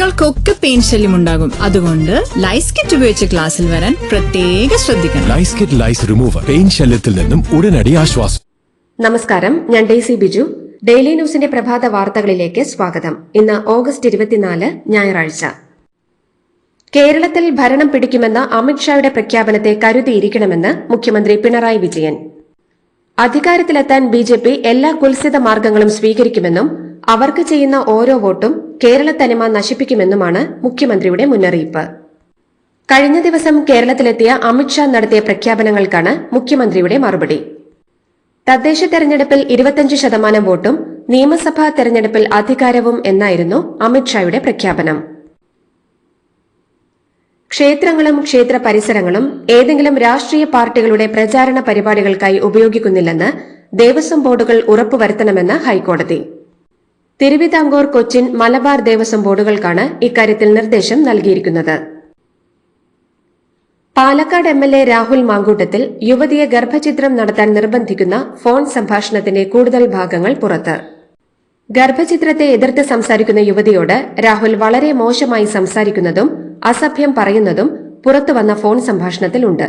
കുട്ടികൾക്കൊക്കെ പെയിൻ ശല്യം ഉണ്ടാകും. അതുകൊണ്ട് ലൈസ് കിറ്റ് ഉപയോഗിച്ച് ക്ലാസ്സിൽ വരാൻ പ്രത്യേക ശ്രദ്ധിക്കണം. Lice kit lice remover pain ശല്യത്തിൽ നിന്നും ഉടനടി ആശ്വാസം. നമസ്കാരം ഞാൻ ഡെയ്സി ബിജു. ഡെയിലി ന്യൂസിന്റെ പ്രഭാത വാർത്തകളിലേക്ക് സ്വാഗതം. ഇന്ന് ഓഗസ്റ്റ് ഇരുപത്തിനാല് ഞായറാഴ്ച. കേരളത്തിൽ ഭരണം പിടിക്കുമെന്ന അമിത്ഷായുടെ പ്രഖ്യാപനത്തെ കരുതിയിരിക്കണമെന്ന് മുഖ്യമന്ത്രി പിണറായി വിജയൻ. അധികാരത്തിലെത്താൻ ബിജെപി ജെ പി എല്ലാ കുൽസിത മാർഗങ്ങളും സ്വീകരിക്കുമെന്നും അവർക്ക് ചെയ്യുന്ന ഓരോ വോട്ടും കേരള തനിമ നശിപ്പിക്കുമെന്നുമാണ് മുഖ്യമന്ത്രിയുടെ മുന്നറിയിപ്പ്. കഴിഞ്ഞ ദിവസം കേരളത്തിലെത്തിയ അമിത്ഷാ നടത്തിയ പ്രഖ്യാപനങ്ങൾക്കാണ് മുഖ്യമന്ത്രിയുടെ മറുപടി. തദ്ദേശ തെരഞ്ഞെടുപ്പിൽ ഇരുപത്തിയഞ്ച് ശതമാനം വോട്ടും നിയമസഭാ തെരഞ്ഞെടുപ്പിൽ അധികാരവും എന്നായിരുന്നു അമിത്ഷായുടെ പ്രഖ്യാപനം. ക്ഷേത്രങ്ങളും ക്ഷേത്ര പരിസരങ്ങളും ഏതെങ്കിലും രാഷ്ട്രീയ പാർട്ടികളുടെ പ്രചാരണ പരിപാടികൾക്കായി ഉപയോഗിക്കുന്നില്ലെന്ന് ദേവസ്വം ബോർഡുകൾ ഉറപ്പുവരുത്തണമെന്ന് ഹൈക്കോടതി. തിരുവിതാംകൂർ കൊച്ചിൻ മലബാർ ദേവസ്വം ബോർഡുകൾക്കാണ് ഇക്കാര്യത്തിൽ നിർദ്ദേശം നൽകിയിരിക്കുന്നത്. Palakkad M L A Rahul Mamkootathil യുവതിയെ ഗർഭചിത്രം നടത്താൻ നിർബന്ധിക്കുന്ന ഫോൺ സംഭാഷണത്തിന്റെ കൂടുതൽ ഭാഗങ്ങൾ പുറത്ത്. ഗർഭചിത്രത്തെ എതിർത്ത് സംസാരിക്കുന്ന യുവതിയോട് രാഹുൽ വളരെ മോശമായി സംസാരിക്കുന്നതും അസഭ്യം പറയുന്നതും പുറത്തുവന്ന ഫോൺ സംഭാഷണത്തിലുണ്ട്.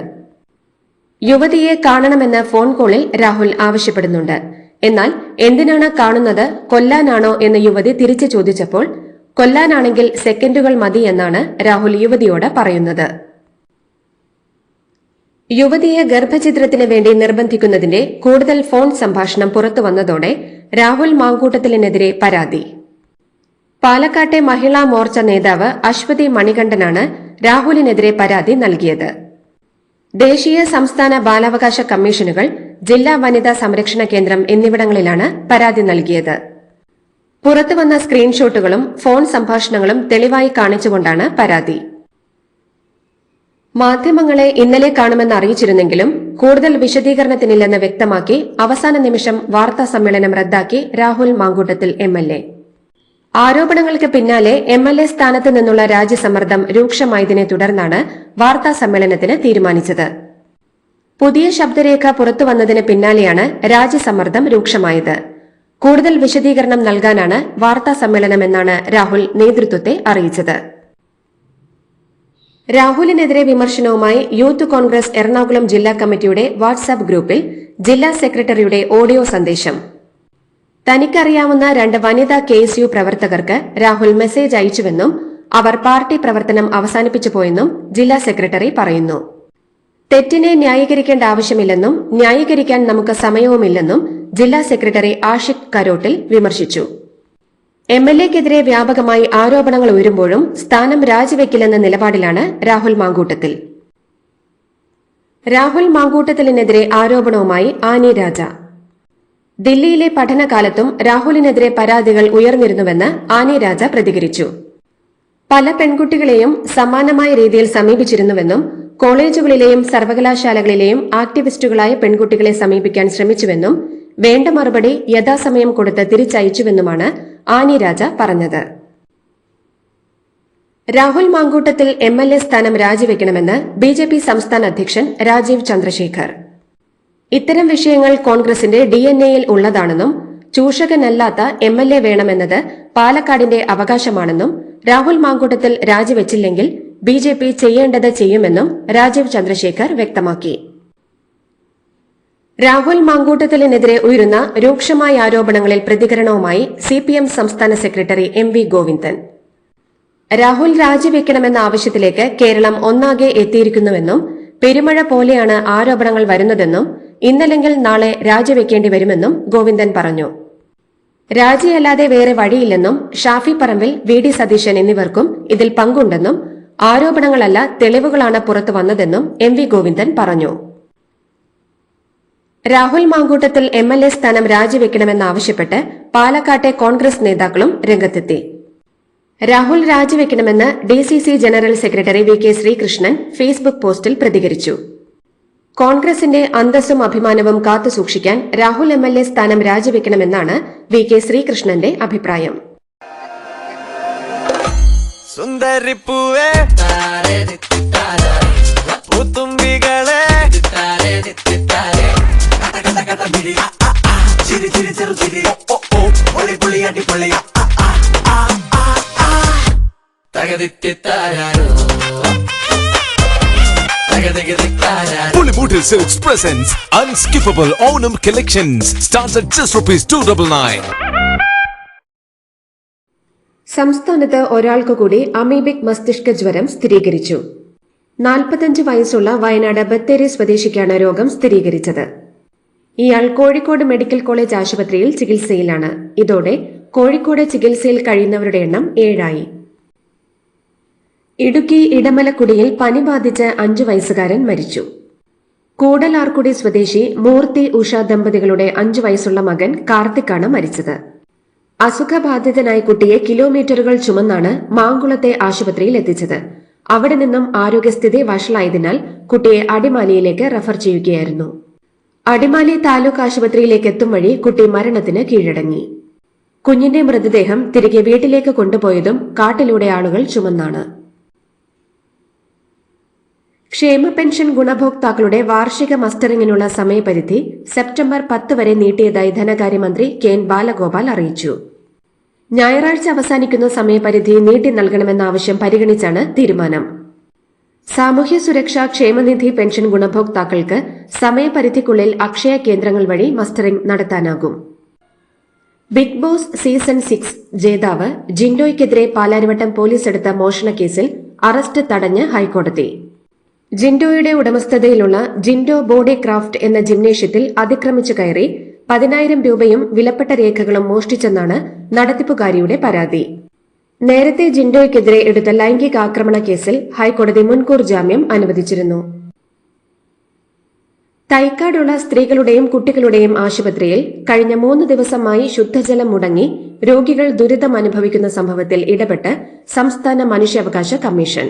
യുവതിയെ കാണണമെന്ന് ഫോൺ കോളിൽ രാഹുൽ ആവശ്യപ്പെടുന്നുണ്ട്. എന്നാൽ എന്തിനാണ് കാണുന്നത് കൊല്ലാനാണോ എന്ന് യുവതി തിരിച്ചു ചോദിച്ചപ്പോൾ കൊല്ലാനാണെങ്കിൽ സെക്കൻഡുകൾ മതി എന്നാണ് രാഹുൽ യുവതിയോട് പറയുന്നത്. യുവതിയെ ഗർഭചിത്രത്തിന് വേണ്ടി നിർബന്ധിക്കുന്നതിന്റെ കൂടുതൽ ഫോൺ സംഭാഷണം പുറത്തു വന്നതോടെ രാഹുൽ മാങ്കൂട്ടത്തിലിനെതിരെ പരാതി. പാലക്കാട്ടെ മഹിളാ മോർച്ച നേതാവ് അശ്വതി മണികണ്ഠനാണ് രാഹുലിനെതിരെ പരാതി നൽകിയത്. ദേശീയ സംസ്ഥാന ബാലാവകാശ കമ്മീഷനുകൾ ജില്ലാ വനിതാ സംരക്ഷണ കേന്ദ്രം എന്നിവിടങ്ങളിലാണ് പരാതി നൽകിയത്. പുറത്തുവന്ന സ്ക്രീൻഷോട്ടുകളും ഫോൺ സംഭാഷണങ്ങളും തെളിവായി കാണിച്ചുകൊണ്ടാണ് പരാതി. മാധ്യമങ്ങളെ ഇന്നലെ കാണുമെന്ന് അറിയിച്ചിരുന്നെങ്കിലും കൂടുതൽ വിശദീകരണത്തിനില്ലെന്ന് വ്യക്തമാക്കി അവസാന നിമിഷം വാർത്താ സമ്മേളനം റദ്ദാക്കി രാഹുൽ മാങ്കൂട്ടത്തിൽ എം ആരോപണങ്ങൾക്ക് പിന്നാലെ എം എൽ എ സ്ഥാനത്ത് നിന്നുള്ള രാജ്യസമ്മർദ്ദം രൂക്ഷമായതിനെ തുടർന്നാണ് വാർത്താ സമ്മേളനത്തിന് തീരുമാനിച്ചത്. പുതിയ ശബ്ദരേഖ പുറത്തുവന്നതിന് പിന്നാലെയാണ് രാജ്യസമ്മർദ്ദം രൂക്ഷമായത്. കൂടുതൽ വിശദീകരണം നൽകാനാണ് വാർത്താ സമ്മേളനമെന്നാണ് രാഹുൽ നേതൃത്വത്തെ അറിയിച്ചത്. രാഹുലിനെതിരെ വിമർശനവുമായി യൂത്ത് കോൺഗ്രസ് എറണാകുളം ജില്ലാ കമ്മിറ്റിയുടെ വാട്സാപ്പ് ഗ്രൂപ്പിൽ ജില്ലാ സെക്രട്ടറിയുടെ ഓഡിയോ സന്ദേശം. തനിക്കറിയാവുന്ന രണ്ട് വനിതാ കെ എസ് യു പ്രവർത്തകർക്ക് രാഹുൽ മെസ്സേജ് അയച്ചുവെന്നും അവർ പാർട്ടി പ്രവർത്തനം അവസാനിപ്പിച്ചു പോയെന്നും ജില്ലാ സെക്രട്ടറി പറയുന്നു. തെറ്റിനെ ന്യായീകരിക്കേണ്ട ആവശ്യമില്ലെന്നും ന്യായീകരിക്കാൻ നമുക്ക് സമയവുമില്ലെന്നും ജില്ലാ സെക്രട്ടറി ആഷിഖ് കരോട്ടിൽ വിമർശിച്ചു. എം എൽ എക്കെതിരെ വ്യാപകമായി ആരോപണങ്ങൾ ഉയരുമ്പോഴും സ്ഥാനം രാജിവെക്കില്ലെന്ന നിലപാടിലാണ് രാഹുൽ മാങ്കൂട്ടത്തിൽ. രാഹുൽ മാങ്കൂട്ടത്തിലിനെതിരെ ആരോപണവുമായി ആനി രാജ. ദില്ലിയിലെ പഠനകാലത്തും രാഹുലിനെതിരെ പരാതികൾ ഉയർന്നിരുന്നുവെന്ന് ആനി രാജ പ്രതികരിച്ചു. പല പെൺകുട്ടികളെയും സമാനമായ രീതിയിൽ സമീപിച്ചിരുന്നുവെന്നും കോളേജുകളിലെയും സർവകലാശാലകളിലെയും ആക്ടിവിസ്റ്റുകളായ പെൺകുട്ടികളെ സമീപിക്കാൻ ശ്രമിച്ചുവെന്നും വേണ്ട മറുപടി യഥാസമയം കൊടുത്ത് തിരിച്ചയച്ചുവെന്നുമാണ് ആനി രാജ പറഞ്ഞത്. Rahul Mamkootathil M L A സ്ഥാനം രാജിവെക്കണമെന്ന് ബിജെപി സംസ്ഥാന അധ്യക്ഷൻ രാജീവ് ചന്ദ്രശേഖർ. ഇത്തരം വിഷയങ്ങൾ കോൺഗ്രസിന്റെ ഡി എൻ എയിൽ ഉള്ളതാണെന്നും ചൂഷകനല്ലാത്ത എം എൽ എ വേണമെന്നത് പാലക്കാടിന്റെ അവകാശമാണെന്നും രാഹുൽ മാങ്കൂട്ടത്തിൽ രാജിവെച്ചില്ലെങ്കിൽ ബി ജെ പി ചെയ്യേണ്ടത് ചെയ്യുമെന്നും രാജീവ് ചന്ദ്രശേഖർ വ്യക്തമാക്കി. രാഹുൽ മാങ്കൂട്ടത്തിലിനെതിരെ ഉയരുന്ന രൂക്ഷമായ ആരോപണങ്ങളിൽ പ്രതികരണവുമായി സി പി എം സംസ്ഥാന secretary M V Govindan. Rahul രാജിവെക്കണമെന്ന ആവശ്യത്തിലേക്ക് കേരളം ഒന്നാകെ എത്തിയിരിക്കുന്നുവെന്നും പെരുമഴ പോലെയാണ് ആരോപണങ്ങൾ വരുന്നതെന്നും ഇന്നല്ലെങ്കിൽ നാളെ രാജിവെക്കേണ്ടി വരുമെന്നും ഗോവിന്ദൻ പറഞ്ഞു. രാജിയല്ലാതെ വേറെ വഴിയില്ലെന്നും ഷാഫി പറമ്പിൽ വി ഡി സതീശൻ എന്നിവർക്കും ഇതിൽ പങ്കുണ്ടെന്നും ആരോപണങ്ങളല്ല തെളിവുകളാണ് പുറത്തു വന്നതെന്നും എം വി ഗോവിന്ദൻ പറഞ്ഞു. Rahul Mankoottathil M L A സ്ഥാനം രാജിവെക്കണമെന്നാവശ്യപ്പെട്ട് പാലക്കാട്ടെ കോൺഗ്രസ് നേതാക്കളും രംഗത്തെത്തി. Rahul രാജിവെക്കണമെന്ന് D C C general secretary V K Sreekrishnan Facebook പോസ്റ്റിൽ പ്രതികരിച്ചു. കോൺഗ്രസിന്റെ അന്തസ്സും അഭിമാനവും കാത്തുസൂക്ഷിക്കാൻ രാഹുൽ എം എൽ എ സ്ഥാനം രാജിവെക്കണമെന്നാണ് വി കെ ശ്രീകൃഷ്ണന്റെ അഭിപ്രായം. സുന്ദരിപ്പൂവേ Pulimutil Silks presents Unskippable Onam Collections. Starts at just rupees 299. സംസ്ഥാനത്ത് ഒരാൾക്ക് കൂടി അമീബിക് മസ്തിഷ്ക ജ്വരം സ്ഥിരീകരിച്ചു നാൽപ്പത്തഞ്ച് വയസ്സുള്ള വയനാട് ബത്തേരി സ്വദേശിക്കാണ് രോഗം സ്ഥിരീകരിച്ചത് ഇയാൾ കോഴിക്കോട് മെഡിക്കൽ കോളേജ് ആശുപത്രിയിൽ ചികിത്സയിലാണ് ഇതോടെ കോഴിക്കോട് ചികിത്സയിൽ കഴിയുന്നവരുടെ എണ്ണം ഏഴായി ഇടുക്കി ഇടമലക്കുടിയിൽ പനി ബാധിച്ച് അഞ്ചു വയസ്സുകാരൻ മരിച്ചു കൂടലാർക്കുടി സ്വദേശി മൂർത്തി ഉഷ ദമ്പതികളുടെ അഞ്ചു വയസ്സുള്ള മകൻ കാർത്തിക്കാണ് മരിച്ചത്. അസുഖബാധിതനായ കുട്ടിയെ കിലോമീറ്ററുകൾ ചുമന്നാണ് മാങ്കുളത്തെ ആശുപത്രിയിൽ എത്തിച്ചത്. അവിടെ നിന്നും ആരോഗ്യസ്ഥിതി വഷളായതിനാൽ കുട്ടിയെ അടിമാലിയിലേക്ക് റഫർ ചെയ്യുകയായിരുന്നു. അടിമാലി താലൂക്ക് ആശുപത്രിയിലേക്ക് എത്തും വഴി കുട്ടി മരണത്തിന് കീഴടങ്ങി. കുഞ്ഞിന്റെ മൃതദേഹം തിരികെ വീട്ടിലേക്ക് കൊണ്ടുപോയതും കാട്ടിലൂടെ ആളുകൾ ചുമന്നാണ്. ക്ഷേമ പെൻഷൻ ഗുണഭോക്താക്കളുടെ വാർഷിക മസ്റ്ററിങ്ങിനുള്ള സമയപരിധി സെപ്റ്റംബർ പത്ത് വരെ നീട്ടിയതായി ധനകാര്യമന്ത്രി കെ എൻ ബാലഗോപാൽ അറിയിച്ചു. ഞായറാഴ്ച അവസാനിക്കുന്ന സമയപരിധി നീട്ടി നൽകണമെന്ന ആവശ്യം പരിഗണിച്ചാണ് തീരുമാനം. സാമൂഹ്യ സുരക്ഷാ ക്ഷേമനിധി പെൻഷൻ ഗുണഭോക്താക്കൾക്ക് സമയപരിധിക്കുള്ളിൽ അക്ഷയ കേന്ദ്രങ്ങൾ വഴി മസ്റ്ററിംഗ് നടത്താനാകും. ബിഗ് ബോസ് സീസൺ സിക്സ് ജേതാവ് ജിൻഡോയ്ക്കെതിരെ പാലാരിവട്ടം പോലീസ് എടുത്ത കേസിൽ അറസ്റ്റ് തടഞ്ഞ് ഹൈക്കോടതി. ജിൻഡോയുടെ ഉടമസ്ഥതയിലുള്ള ജിൻഡോ ബോഡി ക്രാഫ്റ്റ് എന്ന ജിംനേഷ്യത്തിൽ അതിക്രമിച്ചു കയറി പതിനായിരം രൂപയും വിലപ്പെട്ട രേഖകളും മോഷ്ടിച്ചെന്നാണ് നടത്തിപ്പുകാരിയുടെ പരാതി. നേരത്തെ ജിൻഡോയ്ക്കെതിരെ എടുത്ത ലൈംഗിക ആക്രമണ കേസിൽ ഹൈക്കോടതി മുൻകൂർ ജാമ്യം അനുവദിച്ചിരുന്നു. തൈക്കാടുള്ള സ്ത്രീകളുടെയും കുട്ടികളുടെയും ആശുപത്രിയിൽ കഴിഞ്ഞ മൂന്ന് ദിവസമായി ശുദ്ധജലം മുടങ്ങി രോഗികൾ ദുരിതം അനുഭവിക്കുന്ന സംഭവത്തിൽ ഇടപെട്ട് സംസ്ഥാന മനുഷ്യാവകാശ കമ്മീഷൻ.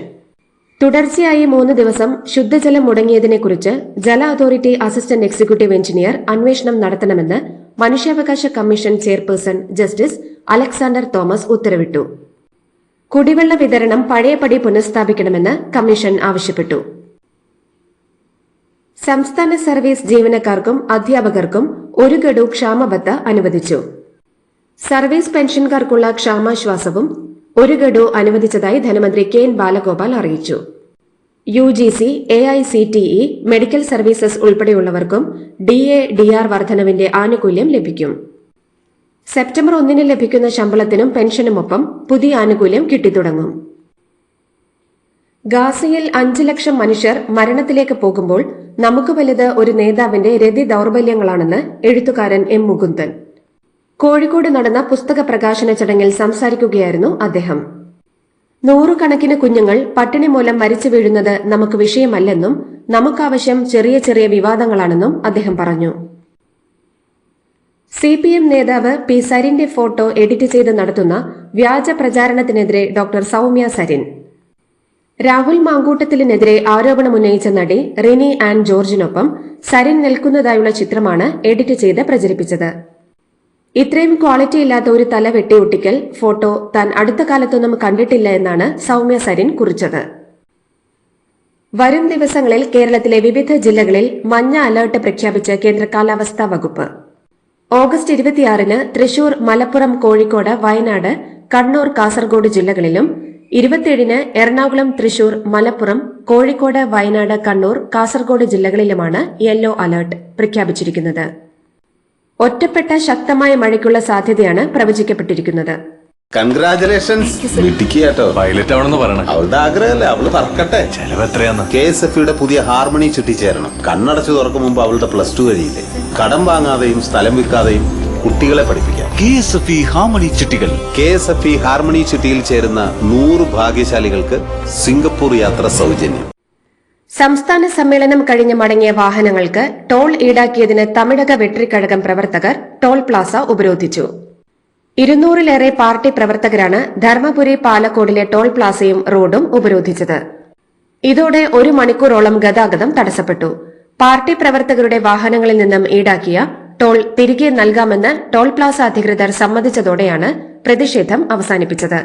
തുടർച്ചയായി മൂന്ന് ദിവസം ശുദ്ധജലം മുടങ്ങിയതിനെക്കുറിച്ച് ജല അതോറിറ്റി അസിസ്റ്റന്റ് എക്സിക്യൂട്ടീവ് എഞ്ചിനീയർ അന്വേഷണം നടത്തണമെന്ന് മനുഷ്യാവകാശ commission chairperson justice Alexander Thomas ഉത്തരവിട്ടു. കുടിവെള്ള വിതരണം പഴയപടി പുനഃസ്ഥാപിക്കണമെന്ന് കമ്മീഷൻ ആവശ്യപ്പെട്ടു. സംസ്ഥാന സർവീസ് ജീവനക്കാർക്കും അധ്യാപകർക്കും ഒരു ഗഡു ക്ഷാമബത്ത അനുവദിച്ചു. സർവീസ് പെൻഷൻകാർക്കുള്ള ക്ഷാമാശ്വാസവും ഒരു ഗഡു അനുവദിച്ചതായി ധനമന്ത്രി കെ എൻ ബാലഗോപാൽ അറിയിച്ചു. U G C A I C T E medical services ഉൾപ്പെടെയുള്ളവർക്കും D A D R വർധനവിന്റെ ആനുകൂല്യം ലഭിക്കും. സെപ്റ്റംബർ ഒന്നിന് ലഭിക്കുന്ന ശമ്പളത്തിനും പെൻഷനുമൊപ്പം പുതിയ ആനുകൂല്യം കിട്ടിത്തുടങ്ങും. ഗാസയിൽ അഞ്ച് ലക്ഷം മനുഷ്യർ മരണത്തിലേക്ക് പോകുമ്പോൾ നമുക്ക് വലുത് ഒരു നേതാവിന്റെ രതി ദൗർബല്യങ്ങളാണെന്ന് എഴുത്തുകാരൻ എം മുകുന്ദൻ. കോഴിക്കോട് നടന്ന പുസ്തക പ്രകാശന ചടങ്ങിൽ സംസാരിക്കുകയായിരുന്നു അദ്ദേഹം. നൂറുകണക്കിന് കുഞ്ഞുങ്ങൾ പട്ടിണി മൂലം മരിച്ചു വീഴുന്നത് നമുക്ക് വിഷയമല്ലെന്നും നമുക്കാവശ്യം ചെറിയ ചെറിയ വിവാദങ്ങളാണെന്നും അദ്ദേഹം പറഞ്ഞു. സി പി എം നേതാവ് പി സരിന്റെ ഫോട്ടോ എഡിറ്റ് ചെയ്ത് നടത്തുന്ന വ്യാജ പ്രചാരണത്തിനെതിരെ ഡോക്ടർ സൌമ്യ സരിൻ. രാഹുൽ മാങ്കൂട്ടത്തിലിനെതിരെ ആരോപണമുന്നയിച്ച നടി റിനി ആൻഡ് ജോർജിനൊപ്പം സരിൻ നിൽക്കുന്നതായുള്ള ചിത്രമാണ് എഡിറ്റ് ചെയ്ത് പ്രചരിപ്പിച്ചത്. ഇത്രയും ക്വാളിറ്റി ഇല്ലാത്ത ഒരു തല വെട്ടിയൊട്ടിക്കൽ ഫോട്ടോ താൻ അടുത്ത കാലത്തൊന്നും കണ്ടിട്ടില്ല എന്നാണ് സൗമ്യ സരിൻ കുറിച്ചത്. വരും ദിവസങ്ങളിൽ കേരളത്തിലെ വിവിധ ജില്ലകളിൽ മഞ്ഞ അലർട്ട് പ്രഖ്യാപിച്ച കേന്ദ്ര കാലാവസ്ഥാ വകുപ്പ്. ഓഗസ്റ്റ് ഇരുപത്തിയാറിന് തൃശൂർ മലപ്പുറം കോഴിക്കോട് വയനാട് കണ്ണൂർ കാസർഗോഡ് ജില്ലകളിലും ഇരുപത്തിയേഴിന് എറണാകുളം തൃശൂർ മലപ്പുറം കോഴിക്കോട് വയനാട് കണ്ണൂർ കാസർഗോഡ് ജില്ലകളിലുമാണ് യെല്ലോ അലർട്ട് പ്രഖ്യാപിച്ചിരിക്കുന്നത്. ഒറ്റപ്പെട്ട ശക്തമായ മഴയ്ക്കുള്ള സാധ്യതയാണ് പ്രവചിക്കപ്പെട്ടിരിക്കുന്നത്. കൺഗ്രാചുലേഷൻസ് മിടുക്കിയാട്ടോ. പൈലറ്റ് ആവണമെന്ന് പറയണേ. അവളുടെ ആഗ്രഹമല്ലേ? അവൾ പറക്കട്ടെ. ചെലവ് എത്രയാന്ന്? കെ എസ് എഫ് യുടെ പുതിയ ഹാർമണി ചുറ്റിച്ചേരണം കണ്ണടച്ചു തുറക്കും മുമ്പ് അവളുടെ പ്ലസ് ടു കഴിയില്ലേ? കടം വാങ്ങാതെയും സ്ഥലം വിൽക്കാതെയും കുട്ടികളെ പഠിപ്പിക്കാം. K S F E harmony ചിട്ടികൾ. K S F E harmony ചുറ്റിയിൽ ചേരുന്ന നൂറ് ഭാഗ്യശാലികൾക്ക് സിംഗപ്പൂർ യാത്ര സൗജന്യം. സംസ്ഥാന സമ്മേളനം കഴിഞ്ഞ് മടങ്ങിയ വാഹനങ്ങൾക്ക് ടോൾ ഈടാക്കിയതിന് തമിഴക വെട്രിക്കഴകം പ്രവർത്തകർ ടോൾ പ്ലാസ ഉപരോധിച്ചു. ഇരുന്നൂറിലേറെ പാർട്ടി പ്രവർത്തകരാണ് ധർമ്മപുരി പാലക്കോടിലെ ടോൾ പ്ലാസയും റോഡും ഉപരോധിച്ചത്. ഇതോടെ ഒരു മണിക്കൂറോളം ഗതാഗതം തടസ്സപ്പെട്ടു. പാർട്ടി പ്രവർത്തകരുടെ വാഹനങ്ങളിൽ നിന്നും ഈടാക്കിയ ടോൾ തിരികെ നൽകാമെന്ന് ടോൾ പ്ലാസ അധികൃതർ സമ്മതിച്ചതോടെയാണ് പ്രതിഷേധം അവസാനിപ്പിച്ചത്.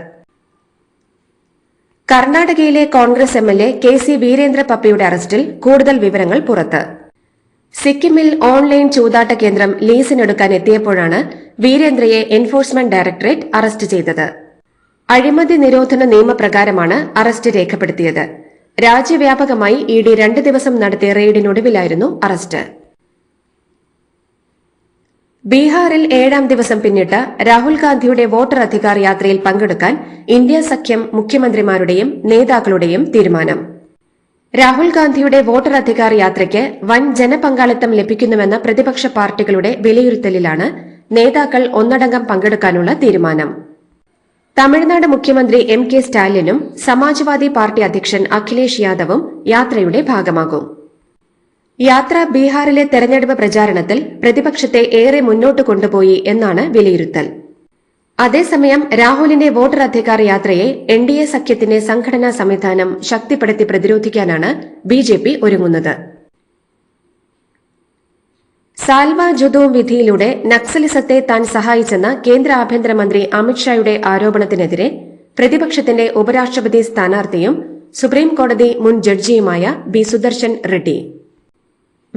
കർണാടകയിലെ Congress M L A K C Veerendra പപ്പിയുടെ അറസ്റ്റിൽ കൂടുതൽ വിവരങ്ങൾ പുറത്ത്. സിക്കിമിൽ ഓൺലൈൻ ചൂതാട്ട കേന്ദ്രം ലീസിനെടുക്കാൻ എത്തിയപ്പോഴാണ് വീരേന്ദ്രയെ എൻഫോഴ്സ്മെന്റ് ഡയറക്ടറേറ്റ് അറസ്റ്റ് ചെയ്തത്. അഴിമതി നിരോധന നിയമപ്രകാരമാണ് അറസ്റ്റ് രേഖപ്പെടുത്തിയത്. രാജ്യവ്യാപകമായി ഇ ഡി രണ്ട് ദിവസം നടത്തിയ റെയ്ഡിനൊടുവിലായിരുന്നു അറസ്റ്റ്. ബീഹാറിൽ ഏഴാം ദിവസം പിന്നിട്ട് രാഹുൽ ഗാന്ധിയുടെ വോട്ടർ അധികാർ യാത്രയിൽ പങ്കെടുക്കാൻ ഇന്ത്യ സഖ്യം മുഖ്യമന്ത്രിമാരുടെയും നേതാക്കളുടെയും തീരുമാനം. രാഹുൽ ഗാന്ധിയുടെ വോട്ടർ അധികാർ യാത്രയ്ക്ക് വൻ ജനപങ്കാളിത്തം ലഭിക്കുന്നുവെന്ന പ്രതിപക്ഷ പാർട്ടികളുടെ വിലയിരുത്തലിലാണ് നേതാക്കൾ ഒന്നടങ്കം പങ്കെടുക്കാനുള്ള തീരുമാനം. തമിഴ്നാട് മുഖ്യമന്ത്രി എം കെ സ്റ്റാലിനും സമാജ്വാദി പാർട്ടി അധ്യക്ഷൻ അഖിലേഷ് യാദവും യാത്രയുടെ ഭാഗമാകും. യാത്ര ബീഹാറിലെ തെരഞ്ഞെടുപ്പ് പ്രചാരണത്തിൽ പ്രതിപക്ഷത്തെ ഏറെ മുന്നോട്ട് കൊണ്ടുപോയി എന്നാണ് വിലയിരുത്തൽ. അതേസമയം രാഹുലിന്റെ വോട്ടർ അധികാര യാത്രയെ എൻ ഡി എ സഖ്യത്തിന്റെ സംഘടനാ സംവിധാനം ശക്തിപ്പെടുത്തി പ്രതിരോധിക്കാനാണ് ബി ജെ പി ഒരുങ്ങുന്നത്. സാൽവ ജുദൂം വിധിയിലൂടെ നക്സലിസത്തെ താൻ സഹായിച്ചെന്ന കേന്ദ്ര ആഭ്യന്തരമന്ത്രി അമിത്ഷായുടെ ആരോപണത്തിനെതിരെ പ്രതിപക്ഷത്തിന്റെ ഉപരാഷ്ട്രപതി സ്ഥാനാർത്ഥിയും സുപ്രീംകോടതി മുൻ ജഡ്ജിയുമായ ബി സുദർശൻ റെഡ്ഡി.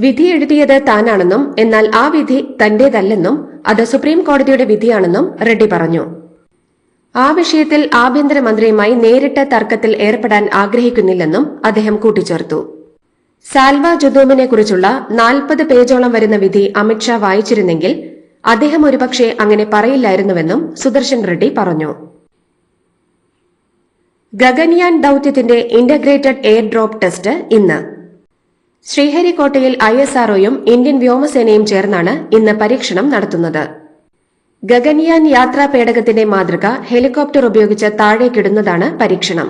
വിധി എഴുതിയത് താനാണെന്നും എന്നാൽ ആ വിധി തന്റേതല്ലെന്നും അത് സുപ്രീം കോടതിയുടെ വിധിയാണെന്നും റെഡ്ഡി പറഞ്ഞു. ആ വിഷയത്തിൽ ആഭ്യന്തരമന്ത്രിയുമായി നേരിട്ട് തർക്കത്തിൽ ഏർപ്പെടാൻ ആഗ്രഹിക്കുന്നില്ലെന്നും അദ്ദേഹം കൂട്ടിച്ചേർത്തു. സാൽവ ജുദൂമിനെ കുറിച്ചുള്ള നാൽപ്പത് പേജോളം വരുന്ന വിധി അമിത്ഷാ വായിച്ചിരുന്നെങ്കിൽ അദ്ദേഹം ഒരുപക്ഷെ അങ്ങനെ പറയില്ലായിരുന്നുവെന്നും സുദർശൻ റെഡ്ഡി പറഞ്ഞു. ഗഗൻയാൻ ദൌത്യത്തിന്റെ ഇന്റഗ്രേറ്റഡ് എയർ ഡ്രോപ്പ് ടെസ്റ്റ് ഇന്ന്. ശ്രീഹരിക്കോട്ടയിൽ ഐ എസ് ആർഒയും ഇന്ത്യൻ വ്യോമസേനയും ചേർന്നാണ് ഇന്ന് പരീക്ഷണം നടത്തുന്നത്. ഗഗൻയാൻ യാത്രാ പേടകത്തിന്റെ മാതൃക ഹെലികോപ്റ്റർ ഉപയോഗിച്ച് താഴേക്കിടുന്നതാണ് പരീക്ഷണം.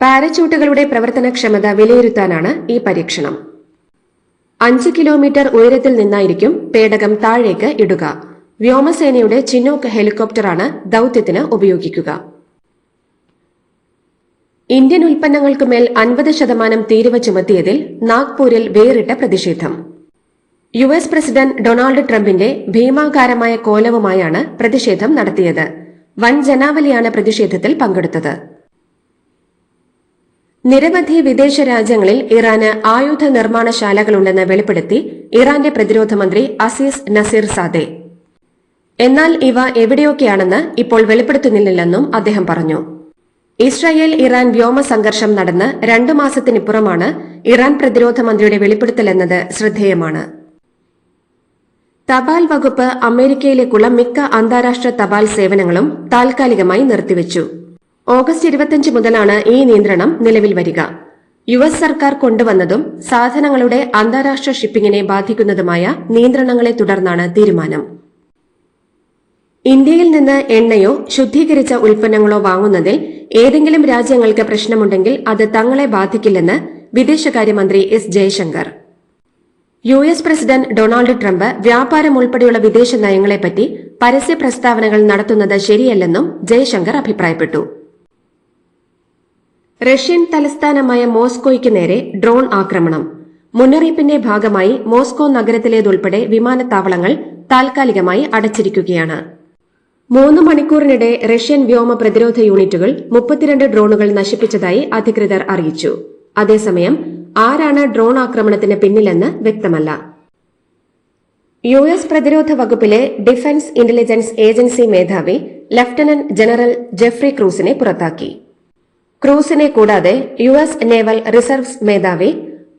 പാരച്യൂട്ടുകളുടെ പ്രവർത്തനക്ഷമത വിലയിരുത്താനാണ് ഈ പരീക്ഷണം. അഞ്ച് കിലോമീറ്റർ ഉയരത്തിൽ നിന്നായിരിക്കും പേടകം താഴേക്ക് ഇടുക. വ്യോമസേനയുടെ ചിനൂക്ക് ഹെലികോപ്റ്ററാണ് ദൌത്യത്തിന് ഉപയോഗിക്കുക. ഇന്ത്യൻ ഉൽപ്പന്നങ്ങൾക്കുമേൽ അൻപത് ശതമാനം തീരുവ ചുമത്തിയതിൽ നാഗ്പൂരിൽ വേറിട്ട പ്രതിഷേധം. യു എസ് പ്രസിഡന്റ് ഡൊണാൾഡ് ട്രംപിന്റെ ഭീമാകാരമായ കോലവുമായാണ് പ്രതിഷേധം നടത്തിയത്. വൻ ജനാവലിയാണ് പ്രതിഷേധത്തിൽ പങ്കെടുത്തത്. നിരവധി വിദേശ രാജ്യങ്ങളിൽ ഇറാന് ആയുധ നിർമ്മാണശാലകളുണ്ടെന്ന് വെളിപ്പെടുത്തി ഇറാന്റെ പ്രതിരോധ മന്ത്രി അസീസ് നസീർ സാദെ. എന്നാൽ ഇവ എവിടെയൊക്കെയാണെന്ന് ഇപ്പോൾ വെളിപ്പെടുത്തുന്നില്ലെന്നും അദ്ദേഹം പറഞ്ഞു. ഇസ്രായേൽ ഇറാൻ വ്യോമ സംഘർഷം നടന്ന് രണ്ടു മാസത്തിനിപ്പുറമാണ് ഇറാൻ പ്രതിരോധ മന്ത്രിയുടെ വെളിപ്പെടുത്തലെന്നത് ശ്രദ്ധേയമാണ്. തപാൽ വകുപ്പ് അമേരിക്കയിലേക്കുള്ള മിക്ക അന്താരാഷ്ട്ര തപാൽ സേവനങ്ങളും താൽക്കാലികമായി നിർത്തിവച്ചു. ഓഗസ്റ്റ് ഇരുപത്തിയഞ്ച് മുതലാണ് ഈ നിയന്ത്രണം നിലവിൽ വരിക. യു എസ് സർക്കാർ കൊണ്ടുവന്നതും സാധനങ്ങളുടെ അന്താരാഷ്ട്ര ഷിപ്പിംഗിനെ ബാധിക്കുന്നതുമായ നിയന്ത്രണങ്ങളെ തുടർന്നാണ് തീരുമാനം. ഇന്ത്യയിൽ നിന്ന് എണ്ണയോ ശുദ്ധീകരിച്ച ഉൽപ്പന്നങ്ങളോ വാങ്ങുന്നതിൽ ഏതെങ്കിലും രാജ്യങ്ങൾക്ക് പ്രശ്നമുണ്ടെങ്കിൽ അത് തങ്ങളെ ബാധിക്കില്ലെന്ന് വിദേശകാര്യമന്ത്രി S Jaishankar. U S president Donald Trump വ്യാപാരം ഉൾപ്പെടെയുള്ള വിദേശ നയങ്ങളെപ്പറ്റി പരസ്യ പ്രസ്താവനകൾ നടത്തുന്നത് ശരിയല്ലെന്നും ജയശങ്കർ അഭിപ്രായപ്പെട്ടു. റഷ്യൻ തലസ്ഥാനമായ മോസ്കോയ്ക്ക് നേരെ ഡ്രോൺ ആക്രമണം. മുന്നറിയിപ്പിന്റെ ഭാഗമായി മോസ്കോ നഗരത്തിലേതുൾപ്പെടെ വിമാനത്താവളങ്ങൾ താൽക്കാലികമായി അടച്ചിരിക്കുകയാണ്. മൂന്ന് മണിക്കൂറിനിടെ റഷ്യൻ വ്യോമ പ്രതിരോധ യൂണിറ്റുകൾ മുപ്പത്തിരണ്ട് ഡ്രോണുകൾ നശിപ്പിച്ചതായി അധികൃതർ അറിയിച്ചു. അതേസമയം ആരാണ് ഡ്രോൺ ആക്രമണത്തിന് പിന്നിലെന്ന് വ്യക്തമല്ല. യു എസ് പ്രതിരോധ വകുപ്പിലെ ഡിഫൻസ് ഇന്റലിജൻസ് ഏജൻസി മേധാവി ലഫ്റ്റനന്റ് ജനറൽ ജെഫ്രി ക്രൂസിനെ പുറത്താക്കി. ക്രൂസിനെ കൂടാതെ യു എസ് നേവൽ റിസർവ്സ് മേധാവി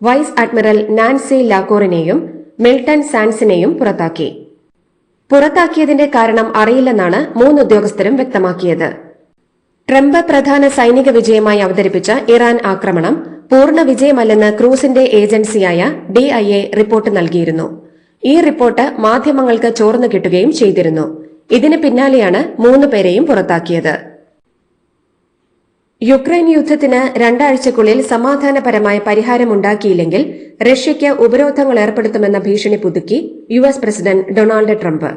വൈസ് അഡ്മിറൽ നാൻസി ലാക്കോറിനെയും മിൽട്ടൺ സാൻസിനെയും പുറത്താക്കി. പുറത്താക്കിയതിന്റെ കാരണം അറിയില്ലെന്നാണ് മൂന്ന് ഉദ്യോഗസ്ഥരും വ്യക്തമാക്കിയത്. ട്രംപ് പ്രധാന സൈനിക വിജയമായി അവതരിപ്പിച്ച ഇറാൻ ആക്രമണം പൂർണ വിജയമല്ലെന്ന് ക്രൂസിന്റെ ഏജൻസിയായ ഡിഐഎ റിപ്പോർട്ട് നൽകിയിരുന്നു. ഈ റിപ്പോർട്ട് മാധ്യമങ്ങൾക്ക് ചോർന്നു കിട്ടുകയും ചെയ്തിരുന്നു. ഇതിന് പിന്നാലെയാണ് മൂന്നുപേരെയും പുറത്താക്കിയത്. യുക്രൈൻ യുദ്ധത്തിന് രണ്ടാഴ്ചക്കുള്ളിൽ സമാധാനപരമായ പരിഹാരമുണ്ടാക്കിയില്ലെങ്കിൽ റഷ്യയ്ക്ക് ഉപരോധങ്ങൾ ഏർപ്പെടുത്തുമെന്ന ഭീഷണി പുതുക്കി U S president Donald Trump.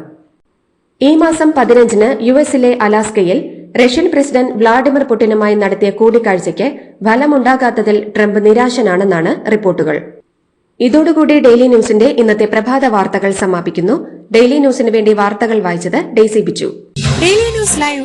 ഈ മാസം പതിനഞ്ചിന് യു എസിലെ അലാസ്കയിൽ റഷ്യൻ പ്രസിഡന്റ് വ്ളാഡിമിർ പുടിനുമായി നടത്തിയ കൂടിക്കാഴ്ചയ്ക്ക് ഫലമുണ്ടാകാത്തതിൽ ട്രംപ് നിരാശനാണെന്നാണ് റിപ്പോർട്ടുകൾ. ഇതോടുകൂടി ഡെയിലി ന്യൂസിന്റെ ഇന്നത്തെ പ്രഭാത വാർത്തകൾ സമാപിക്കുന്നു. ഡെയിലി ന്യൂസിന് വേണ്ടി വാർത്തകൾ വായിച്ചത് Daisy Biju. Daily news live